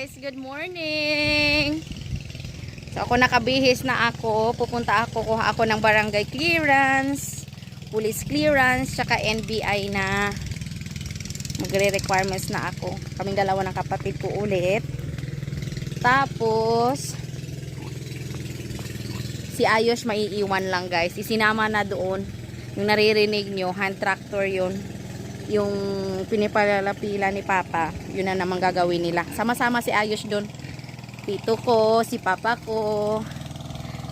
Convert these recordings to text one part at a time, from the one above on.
guys, good morning. So ako nakabihis na ako, pupunta ako kuha ako ng barangay clearance, police clearance, tsaka NBI na magre-requirements na ako. Kaming dalawa ng kapatid ko ulit. Tapos si Ayos maiiwan lang guys. Isinama na doon. Yung naririnig nyo, hand tractor yun yung pinipalalapila ni Papa, yun na naman gagawin nila. Sama-sama si Ayos doon. Tito ko, si Papa ko.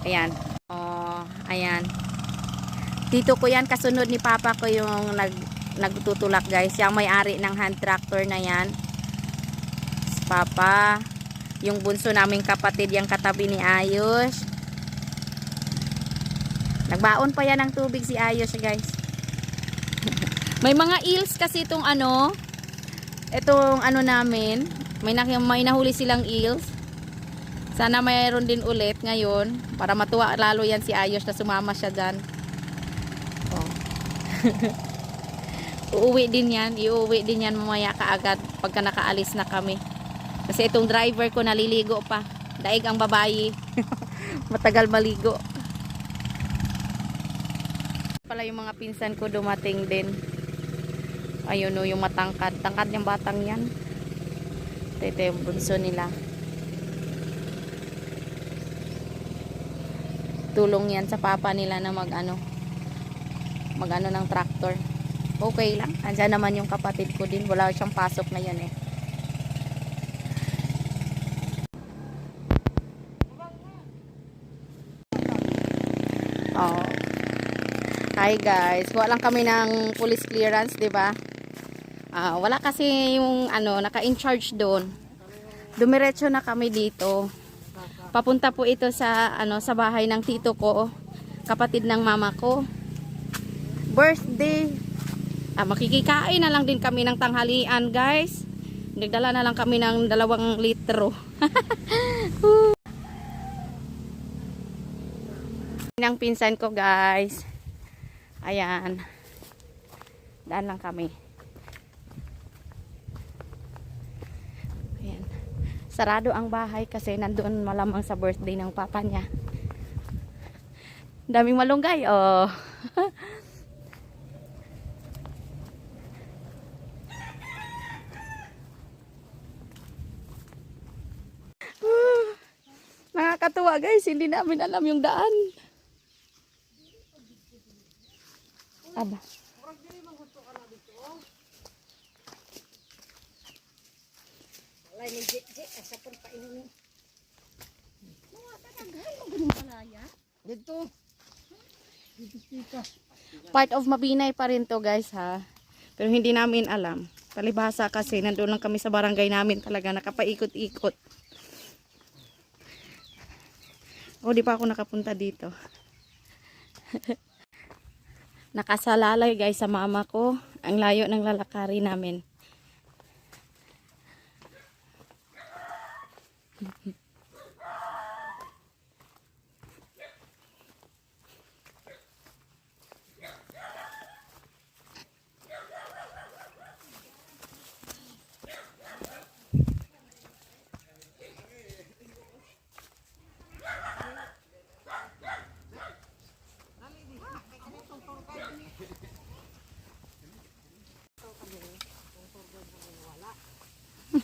Ayan. Oh, ayan. Tito ko yan, kasunod ni Papa ko yung nag, nagtutulak guys. Yung may-ari ng hand tractor na yan. Si Papa. Yung bunso naming kapatid, yung katabi ni Ayos. Nagbaon pa yan ng tubig si Ayos guys. May mga eels kasi itong ano, itong ano namin, may, na, may nahuli silang eels. Sana mayroon din ulit ngayon para matuwa lalo yan si Ayos na sumama siya dyan. Oh. Uuwi din yan, iuwi din yan mamaya kaagad pagka nakaalis na kami. Kasi itong driver ko naliligo pa. Daig ang babayi. Matagal maligo. Pala yung mga pinsan ko dumating din. Ayun o, yung matangkad. Tangkad yung batang yan. Ito, yung bunso nila. Tulong yan sa papa nila na mag ano, mag ano ng tractor. Okay lang. Andyan naman yung kapatid ko din. Wala siyang pasok na yan eh. Oh. Hi guys, kuha lang kami ng police clearance, 'di ba? Ah, wala kasi yung ano, naka-in charge doon. Dumiretso na kami dito. Papunta po ito sa ano sa bahay ng tito ko, kapatid ng mama ko. Birthday. Ah, makikikain na lang din kami ng tanghalian, guys. Nagdala na lang kami ng dalawang litro. ng pinsan ko, guys. Ayan. Daan lang kami. Ayan. Sarado ang bahay kasi nandoon malamang sa birthday ng papa niya. Daming malunggay, oh. Nakakatuwa guys, hindi namin alam yung daan. Aba. Walay ni Jek Jek asa pun pa ini. Mga tagagay mo ganun palaya. Dito. Dito dito. Part of Mabinay pa rin to guys ha. Pero hindi namin alam. Palibhasa kasi nandun lang kami sa barangay namin talaga nakapaikot-ikot. O di pa ako nakapunta dito. Nakasalalay guys sa mama ko. Ang layo ng lalakari namin.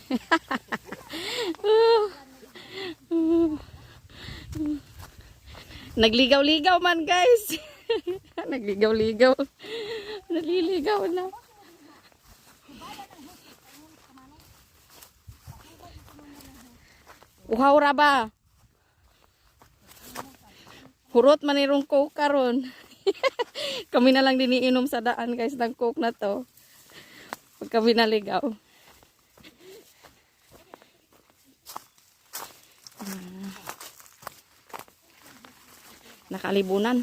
Nagligaw-ligaw man guys. Nagligaw-ligaw. Naliligaw na. Uhaw ra ba? Hurot man irong coke karon. kami na lang diniinom sa daan guys ng coke na to. Pag kami naligaw. Nakalibunan.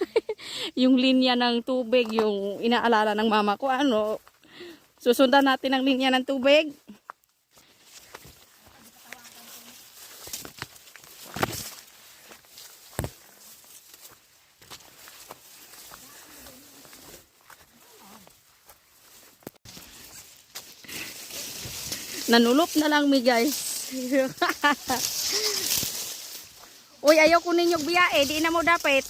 yung linya ng tubig, yung inaalala ng mama ko, ano, susundan natin ang linya ng tubig. Nanulop na lang mi guys. Uy, ayaw ko ninyong biyae. Di na mo dapat.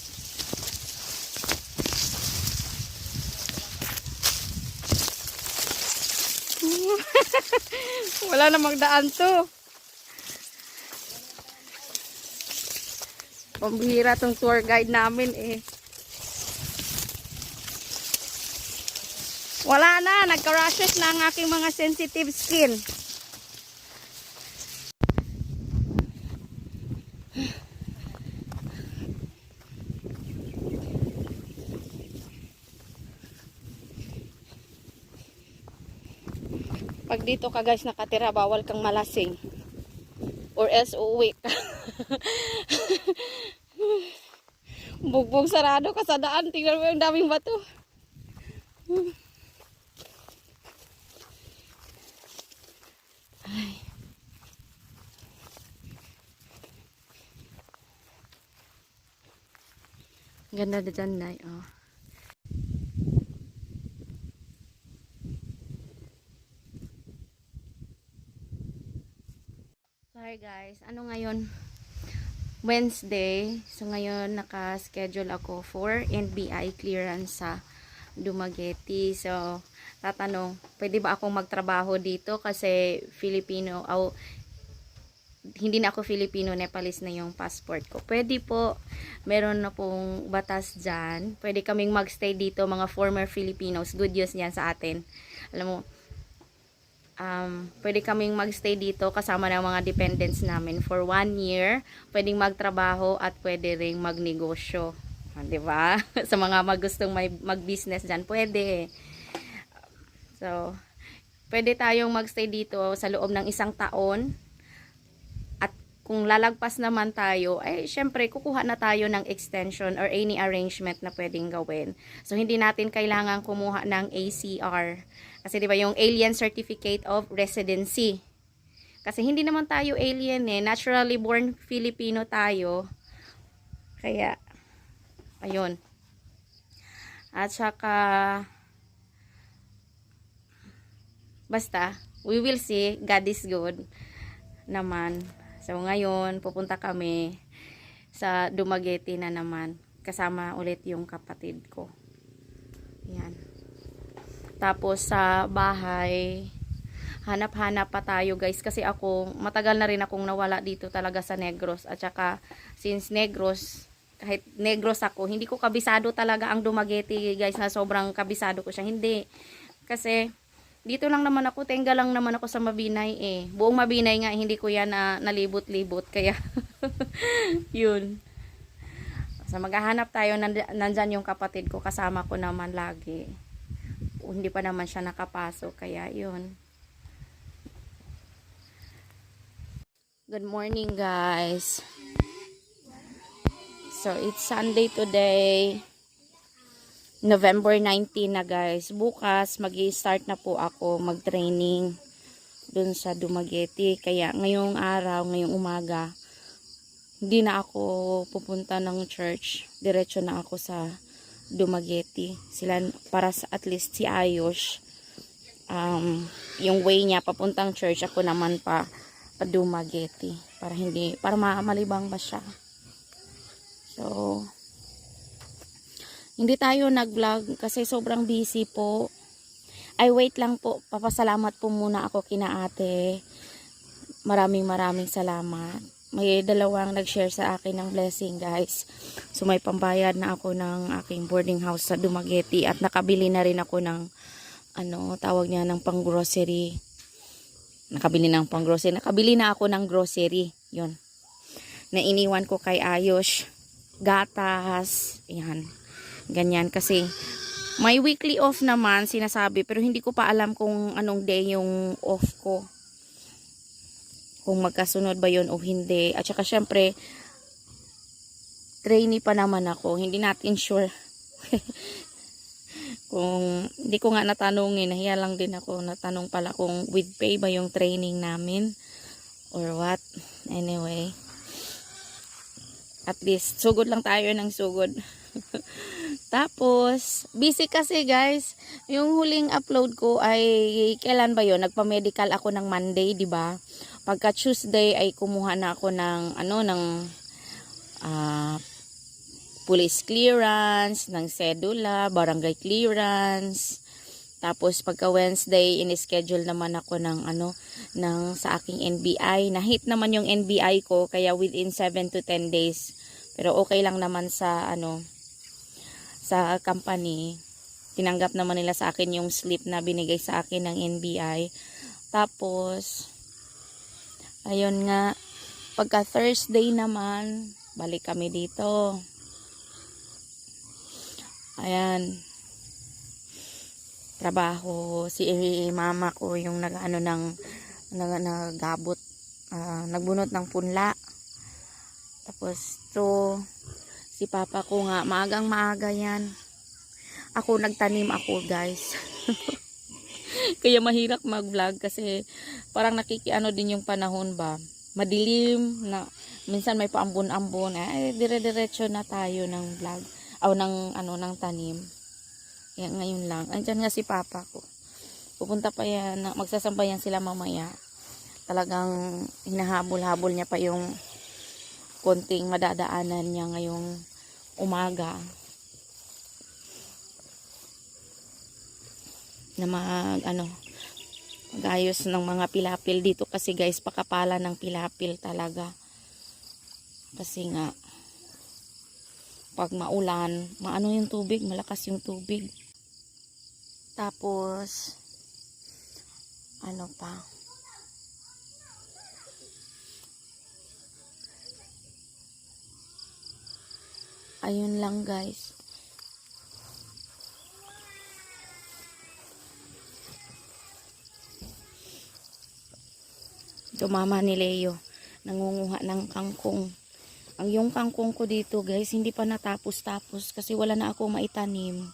Wala na magdaan to. Pambihira tong tour guide namin eh. Wala na, nagka-rashes na ang aking mga sensitive skin. Pag dito ka guys nakatira, bawal kang malasing. Or else uuwi ka. Bugbog sarado ka sa daan. Tingnan mo yung daming bato. Ay. Ganda na dyan, Nay. Oh. Sorry guys, ano ngayon? Wednesday. So ngayon naka-schedule ako for NBI clearance sa Dumaguete. So tatanong, pwede ba akong magtrabaho dito kasi Filipino aw hindi na ako Filipino, Nepalese na yung passport ko. Pwede po, meron na pong batas dyan. Pwede kaming magstay dito, mga former Filipinos. Good news yan sa atin. Alam mo, um, pwede kaming magstay dito kasama ng mga dependents namin for one year. Pwedeng magtrabaho at pwede ring magnegosyo. Ah, Di ba? sa mga magustong may mag-business dyan, pwede. So, pwede tayong magstay dito sa loob ng isang taon. At kung lalagpas naman tayo, ay syempre kukuha na tayo ng extension or any arrangement na pwedeng gawin. So, hindi natin kailangan kumuha ng ACR. Kasi 'di ba yung Alien Certificate of Residency. Kasi hindi naman tayo alien eh, naturally born Filipino tayo. Kaya ayun. At saka basta we will see God is good naman. So ngayon pupunta kami sa Dumaguete na naman kasama ulit yung kapatid ko. Yan. Tapos sa bahay, hanap-hanap pa tayo guys kasi ako matagal na rin akong nawala dito talaga sa Negros at saka since Negros kahit Negros ako, hindi ko kabisado talaga ang Dumaguete guys na sobrang kabisado ko siya. Hindi. Kasi dito lang naman ako, tenga lang naman ako sa Mabinay eh. Buong Mabinay nga, hindi ko yan na nalibot-libot. Kaya, yun. So, maghahanap tayo, nand- nandyan yung kapatid ko, kasama ko naman lagi. Hindi pa naman siya nakapasok, kaya yun. Good morning guys. So, it's Sunday today. November 19 na guys. Bukas, mag start na po ako mag-training dun sa Dumaguete. Kaya ngayong araw, ngayong umaga, hindi na ako pupunta ng church. Diretso na ako sa Dumaguete. Sila, para sa at least si Ayos, um, yung way niya papuntang church, ako naman pa, pa Dumaguete. Para hindi, para ma- malibang ba siya. So, hindi tayo nag-vlog kasi sobrang busy po. Ay, wait lang po. Papasalamat po muna ako kina ate. Maraming maraming salamat. May dalawang nag-share sa akin ng blessing, guys. So, may pambayad na ako ng aking boarding house sa Dumaguete at nakabili na rin ako ng ano, tawag niya ng pang-grocery. Nakabili ng pang-grocery. Nakabili na ako ng grocery. Yun. Na iniwan ko kay Ayos. Gatas. Yan ganyan kasi may weekly off naman sinasabi pero hindi ko pa alam kung anong day yung off ko kung magkasunod ba yun o hindi. At saka syempre trainee pa naman ako. Hindi natin sure kung hindi ko nga natanongin nahiya lang din ako. Natanong pala kung with pay ba yung training namin or what. Anyway at least sugod lang tayo ng sugod. Tapos, busy kasi guys. Yung huling upload ko ay, kailan ba yon Nagpa-medical ako ng Monday, di ba? Pagka Tuesday ay kumuha na ako ng, ano, ng ah, police clearance, ng sedula, barangay clearance. Tapos pagka Wednesday, in-schedule naman ako ng ano ng sa aking NBI. Na-hit naman yung NBI ko kaya within 7 to 10 days. Pero okay lang naman sa ano sa company. Tinanggap naman nila sa akin yung slip na binigay sa akin ng NBI. Tapos ayun nga pagka Thursday naman, balik kami dito. Ayan. Trabaho. Si mama ko yung nag-ano ng nag, nagabot. ah, nagbunot ng punla. Tapos to si papa ko nga maagang maaga yan. Ako nagtanim ako guys. Kaya mahirap mag-vlog kasi parang nakikiano din yung panahon ba. Madilim na minsan may paambon-ambon eh dire-diretso na tayo ng vlog o ng ano ng tanim. Kaya ngayon lang. Andiyan nga si papa ko. Pupunta pa yan, magsasampayan sila mamaya. Talagang hinahabol-habol niya pa yung konting madadaanan niya ngayong umaga. Na mag, ano, magayos ng mga pilapil dito kasi guys, pakapala ng pilapil talaga. Kasi nga, pag maulan, maano yung tubig, malakas yung tubig. Tapos, ano pa? Ayun lang guys. Ito mama ni Leo. Nangunguha ng kangkong. Ang yung kangkong ko dito guys, hindi pa natapos-tapos kasi wala na ako maitanim.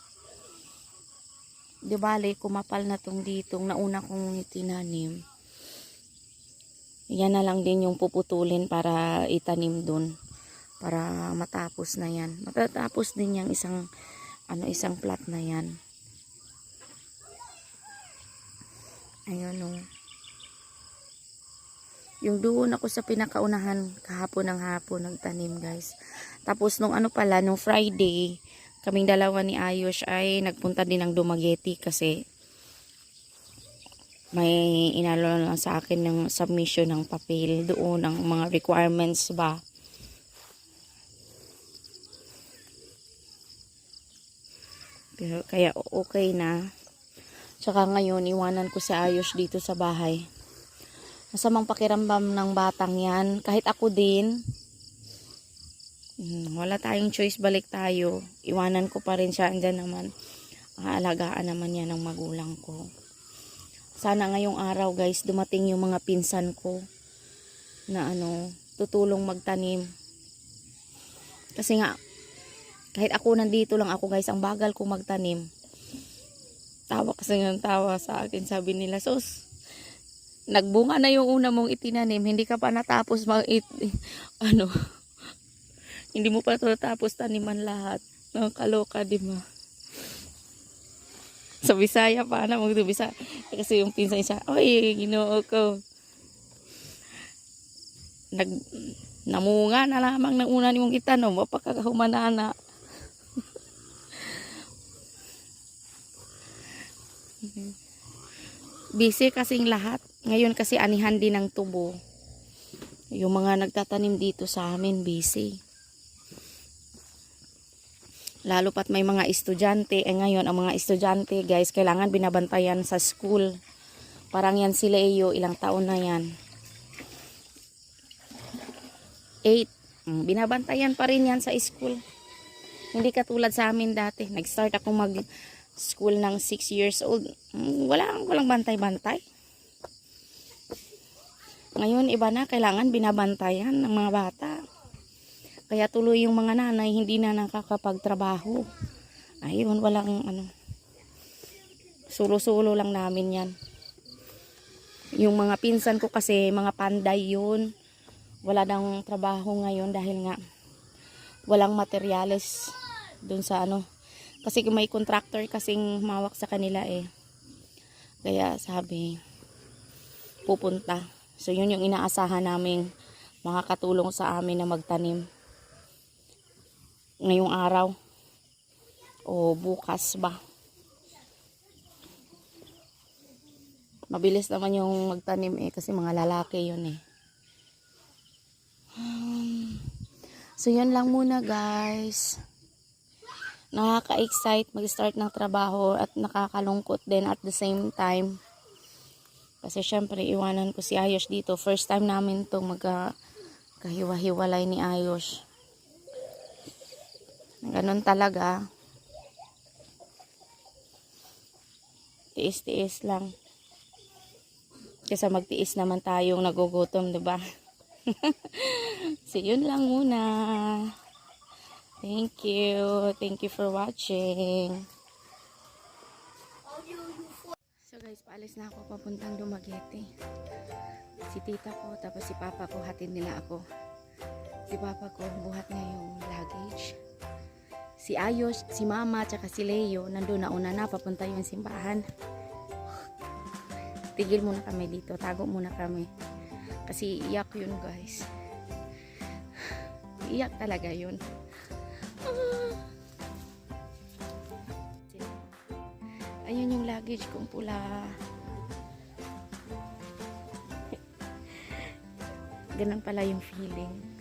Di bale, kumapal na tong ditong nauna kong itinanim. Yan na lang din yung puputulin para itanim dun. Para matapos na yan. Matatapos din yung isang, ano, isang plat na yan. Ayun o. Yung doon ako sa pinakaunahan kahapon ng hapon nagtanim guys. Tapos nung ano pala, nung Friday, kaming dalawa ni Ayos ay nagpunta din ng Dumaguete kasi may inalo lang sa akin ng submission ng papel doon ng mga requirements ba. Pero kaya okay na. Tsaka ngayon, iwanan ko si Ayos dito sa bahay. Masamang pakiramdam ng batang yan. Kahit ako din, hmm, wala tayong choice, balik tayo. Iwanan ko pa rin siya. Andyan naman, aalagaan naman yan ng magulang ko. Sana ngayong araw guys, dumating yung mga pinsan ko na ano, tutulong magtanim. Kasi nga, kahit ako nandito lang ako guys, ang bagal ko magtanim. Tawa kasi ng tawa sa akin, sabi nila, sus, nagbunga na yung una mong itinanim, hindi ka pa natapos mag it, ano, hindi mo pa natapos taniman lahat. Nakakaloka, di ba? Sa Bisaya pa na magdubisa. Kasi yung pinsan siya, oy, ginoo ko. Nag, namunga na lamang ng una nimong itanong, mapakakahumanana. Busy kasing lahat. Ngayon kasi anihan din ng tubo. Yung mga nagtatanim dito sa amin, busy. Lalo pat may mga estudyante. Eh ngayon, ang mga estudyante, guys, kailangan binabantayan sa school. Parang yan si Leo, ilang taon na yan. Eight. Mm, Binabantayan pa rin yan sa school. Hindi katulad sa amin dati. Nag-start ako mag school ng 6 years old. Mm, Wala, walang bantay-bantay. Ngayon, iba na. Kailangan binabantayan ng mga bata. Kaya tuloy yung mga nanay hindi na nakakapagtrabaho. Ayun, walang ano. Sulo-sulo lang namin yan. Yung mga pinsan ko kasi, mga panday yun. Wala nang trabaho ngayon dahil nga walang materyales dun sa ano Kasi may contractor kasing mawak sa kanila eh. Kaya sabi, pupunta. So yun yung inaasahan naming makakatulong sa amin na magtanim. Ngayong araw. O bukas ba. Mabilis naman yung magtanim eh kasi mga lalaki yun eh. Um, So yan lang muna guys. Nakaka-excite mag-start ng trabaho at nakakalungkot din at the same time. Kasi syempre iwanan ko si Ayos dito. First time namin to magka kahiwa-hiwalay ni Ayos. Ganon talaga. Tiis-tiis lang. Kasi magtiis naman tayong nagugutom, 'di ba? so, yun lang muna. Thank you. Thank you for watching. So guys, paalis na ako papuntang Dumaguete. Si tita ko, tapos si papa ko, hatid nila ako. Si papa ko, buhat niya yung luggage. Si Ayos, si mama, tsaka si Leo, nandun na una na, papunta yung simbahan. Tigil muna kami dito, tago muna kami. Kasi iyak yun guys. Iyak talaga yun. Ah. Ayun yung luggage kong pula. Ganun pala yung feeling.